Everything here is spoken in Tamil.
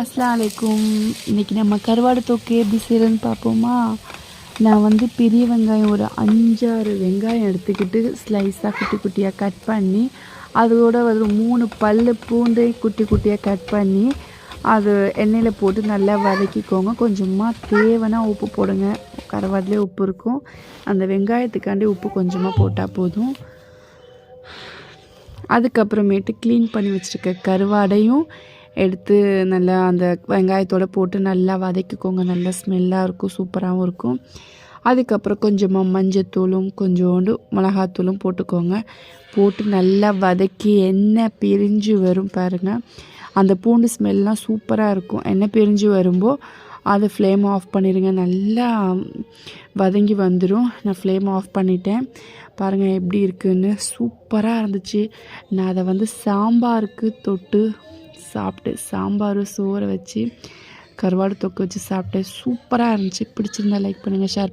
அஸ்லாம் வலைக்கும் இன்றைக்கி நம்ம கருவாடு தொக்கு எப்படி செய்கிறதுன்னு பார்ப்போமா? நான் வந்து பெரிய வெங்காயம் ஒரு அஞ்சாறு வெங்காயம் எடுத்துக்கிட்டு ஸ்லைஸாக குட்டி குட்டியாக கட் பண்ணி அதோட ஒரு மூணு பல் பூண்டை குட்டி குட்டியாக கட் பண்ணி அது எண்ணெயில் போட்டு நல்லா வதக்கிக்கோங்க. கொஞ்சமாக தேவைன்னா உப்பு போடுங்க. கருவாடுலேயே உப்பு இருக்கும். அந்த வெங்காயத்துக்காண்டி உப்பு கொஞ்சமாக போட்டால் போதும். அதுக்கப்புறமேட்டு க்ளீன் பண்ணி வச்சுருக்க கருவாடையும் எடுத்து நல்லா அந்த வெங்காயத்தோடு போட்டு நல்லா வதக்கிக்கோங்க. நல்லா ஸ்மெல்லாக இருக்கும் சூப்பராகவும் இருக்கும். அதுக்கப்புறம் கொஞ்சமாக மஞ்சத்தூளும் கொஞ்சோண்டு மிளகாத்தூளும் போட்டுக்கோங்க. போட்டு நல்லா வதக்கி எண்ணெய் பிரிஞ்சு வரும் பாருங்கள் அந்த பூண்டு ஸ்மெல்லாம் சூப்பராக இருக்கும். எண்ணெய் பிரிஞ்சு வரும்போது அதை ஃப்ளேம் ஆஃப் பண்ணிடுங்க நல்லா வதங்கி வந்துடும் நான் ஃப்ளேம் ஆஃப் பண்ணிட்டேன். பாருங்கள் எப்படி இருக்குன்னு. சூப்பராக இருந்துச்சு. நான் அதை வந்து சாம்பாருக்கு தொட்டு சாப்பிட்டு சாம்பார் சோறை வச்சு கருவாடு தொக்கு வச்சு சாப்பிட்டேன். சூப்பராக இருந்துச்சு. பிடிச்சிருந்தா லைக் பண்ணுங்கள் ஷேர்